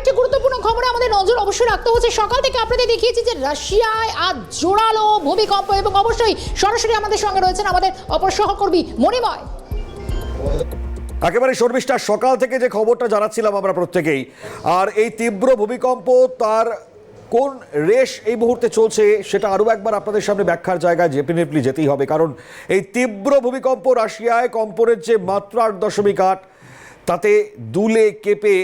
আরেকটি গুরুত্বপূর্ণ খবরে আমাদের নজর অবশ্যই রাখতে হচ্ছে। সকাল থেকে আপনাদের দেখিয়েছি যে রাশিয়ায় আজ জোরালো ভূমিকম্প এবং অবশ্যই সরাসরি আমাদের সঙ্গে রয়েছেন আমাদের অপর সহকর্মী মণিময়। একেবারে শর্মিষ্ঠা সকাল থেকে যে খবরটা জানাচ্ছিলাম আমরা প্রত্যেকেই, আর এই তীব্র ভূমিকম্প তার কোন রেশ এই মুহূর্তে চলছে সেটা আরও একবার আপনাদের সামনে ব্যাখ্যার জায়গায় ডেফিনেটলি যেতেই হবে, কারণ এই তীব্র ভূমিকম্প রাশিয়ায় কম্পনের যে মাত্রা আট দশমিক আট, তাতে দুলে কেঁপে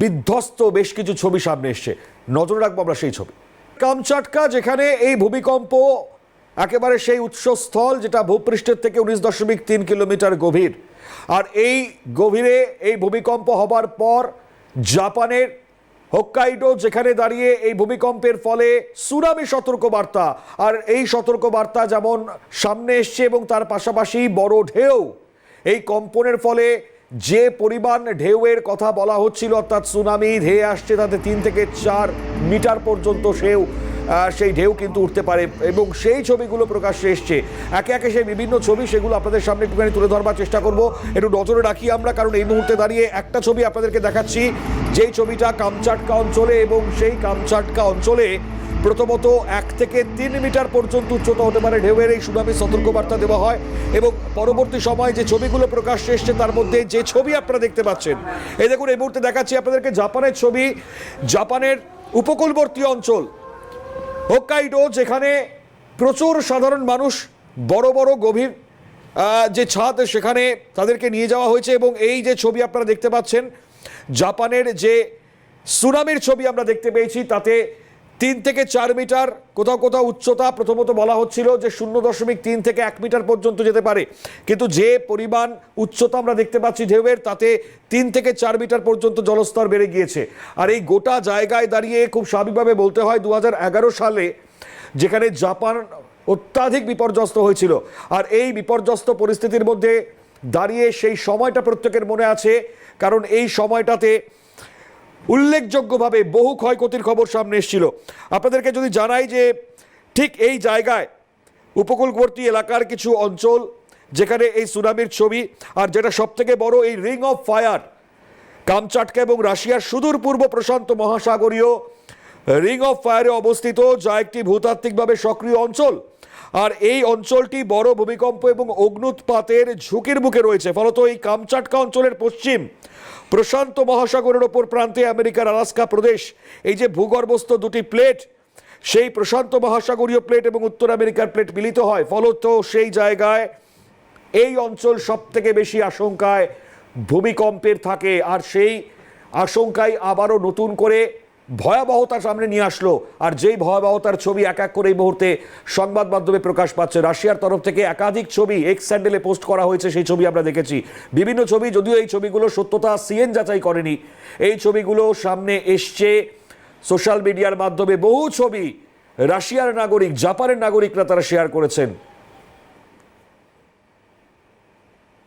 বিধ্বস্ত বেশ কিছু ছবি সামনে এসছে। নজর রাখব আমরা সেই ছবি। কামচাটকা, যেখানে এই ভূমিকম্প একেবারে সেই উৎসস্থল যেটা ভূপৃষ্ঠের থেকে উনিশ দশমিক তিন কিলোমিটার গভীর। আর এই গভীরে এই ভূমিকম্প হবার পর জাপানের হোক্কাইডো, যেখানে দাঁড়িয়ে এই ভূমিকম্পের ফলে সুনামি সতর্কবার্তা। আর এই সতর্কবার্তা যেমন সামনে এসছে এবং তার পাশাপাশি বড় ঢেউ এই কম্পনের ফলে যে পরিমাণ ঢেউয়ের কথা বলা হচ্ছিল, অর্থাৎ সুনামি ধেয়ে আসছে তাতে তিন থেকে চার মিটার পর্যন্ত সেও সেই ঢেউ কিন্তু উঠতে পারে এবং সেই ছবিগুলো প্রকাশ্যে এসছে। একে একে সেই বিভিন্ন ছবি, সেগুলো আপনাদের সামনে একটুখানি তুলে ধরবার চেষ্টা করব। একটু নজরে রাখি আমরা, কারণ এই মুহূর্তে দাঁড়িয়ে একটা ছবি আপনাদেরকে দেখাচ্ছি। যেই ছবিটা কামচাটকা অঞ্চলে এবং সেই কামচাটকা অঞ্চলে প্রথমত এক থেকে তিন মিটার পর্যন্ত উচ্চতা হতে পারে। ঢেউয়ের এই সুনামি সতর্কবার্তা দেওয়া হয় এবং পরবর্তী সময় যে ছবিগুলো প্রকাশ্যে এসছে তার মধ্যে যে ছবি আপনারা দেখতে পাচ্ছেন। এই দেখুন, এই মুহূর্তে দেখাচ্ছি আপনাদেরকে জাপানের ছবি, জাপানের উপকূলবর্তী অঞ্চল, হোক্কাইডো, যেখানে প্রচুর সাধারণ মানুষ বড় বড় গভীর যে ছাদ সেখানে তাদেরকে নিয়ে যাওয়া হয়েছে এবং এই যে ছবি আপনারা দেখতে পাচ্ছেন, জাপানের যে সুনামির ছবি আমরা দেখতে পেয়েছি, তাতে তিন থেকে চার মিটার, কোথাও কোথাও উচ্চতা প্রথমত বলা হচ্ছিল যে শূন্য দশমিক তিন থেকে এক মিটার পর্যন্ত যেতে পারে। কিন্তু যে পরিমাণ উচ্চতা আমরা দেখতে পাচ্ছি ঢেউয়ের, তাতে তিন থেকে চার মিটার পর্যন্ত জলস্তর বেড়ে গিয়েছে। আর এই গোটা জায়গায় দাঁড়িয়ে খুব স্বাভাবিকভাবে বলতে হয় দু হাজার এগারো সালে যেখানে জাপান অত্যাধিক বিপর্যস্ত হয়েছিল। আর এই বিপর্যস্ত পরিস্থিতির মধ্যে দাঁড়িয়ে সেই সময়টা প্রত্যেকের মনে আছে, কারণ এই সময়টাতে উল্লেখযোগ্যভাবে বহু ক্ষয়ক্ষতির খবর সামনে এসেছিল। আপনাদেরকে যদি জানাই যে ঠিক এই জায়গায় উপকূলবর্তী এলাকার কিছু অঞ্চল যেখানে এই সুনামির ছবি, আর যেটা সবথেকে বড় এই রিং অফ ফায়ার কামচাটকা এবং রাশিয়ার সুদূর পূর্ব প্রশান্ত মহাসাগরীয় রিং অফ ফায়ারে অবস্থিত, যা একটি ভূতাত্ত্বিকভাবে সক্রিয় অঞ্চল। আর এই অঞ্চলটি বড় ভূমিকম্প এবং অগ্নুৎপাতের ঝুঁকির মুখে রয়েছে, ফলত এই কামচাটকা অঞ্চলের পশ্চিম প্রশান্ত মহাসাগরের ওপর প্রান্তে আমেরিকার আলাস্কা প্রদেশ, এই যে ভূগর্ভস্থ দুটি প্লেট, সেই প্রশান্ত মহাসাগরীয় প্লেট এবং উত্তর আমেরিকার প্লেট মিলিত হয়, ফলত সেই জায়গায় এই অঞ্চল সব থেকে বেশি আশঙ্কায় ভূমিকম্পের থাকে। আর সেই আশঙ্কায় আবারও নতুন করে ভয়াবহতা সামনে নিয়ে আসলো। আর যেই ভয়াবহতার ছবি এক এক করে এই মুহূর্তে সংবাদ মাধ্যমে প্রকাশ পাচ্ছে, রাশিয়ার তরফ থেকে একাধিক ছবি এক্স স্যান্ডেলে পোস্ট করা হয়েছে, সেই ছবি আমরা দেখেছি। বিভিন্ন ছবি, যদিও এই ছবিগুলো সত্যতা সিএন যাচাই করেনি। এই ছবিগুলো সামনে এসছে সোশ্যাল মিডিয়ার মাধ্যমে। বহু ছবি রাশিয়ার নাগরিক, জাপানের নাগরিকরা তারা শেয়ার করেছেন।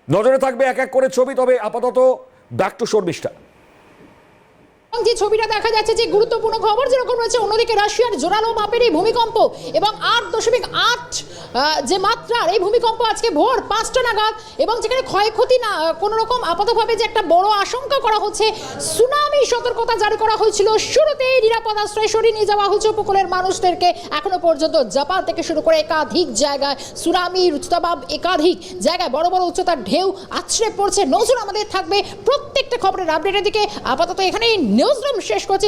নজরে থাকবে এক এক করে ছবি, তবে আপাতত ব্যাক টু শর্মিষ্ঠা যে ছবিটা দেখা যাচ্ছে, যে গুরুত্বপূর্ণ খবর যেরকম রয়েছে, অন্যদিকে রাশিয়ার জোরালো মাপের এই ভূমিকম্প এবং আট দশমিক আট যে মাত্রার এই ভূমিকম্প আজকে ভোর পাঁচটা নাগাদ এবং যেখানে ক্ষয়ক্ষতি না কোনো রকম আপাতভাবে যে একটা বড় আশঙ্কা করা হচ্ছে, সুনামি সতর্কতা জারি করা হয়েছিল। শুরুতেই নিরাপদ আশ্রয় সরিয়ে নিয়ে যাওয়া হয়েছে উপকূলের মানুষদেরকে। এখনও পর্যন্ত জাপান থেকে শুরু করে একাধিক জায়গায় সুনামির উচ্চতাভাব একাধিক জায়গায় বড় বড় উচ্চতার ঢেউ আছড়ে পড়ছে। নজর আমাদের থাকবে প্রত্যেকটা খবরের আপডেটের দিকে। আপাতত এখানেই নিউজ রুম শেষ করছি।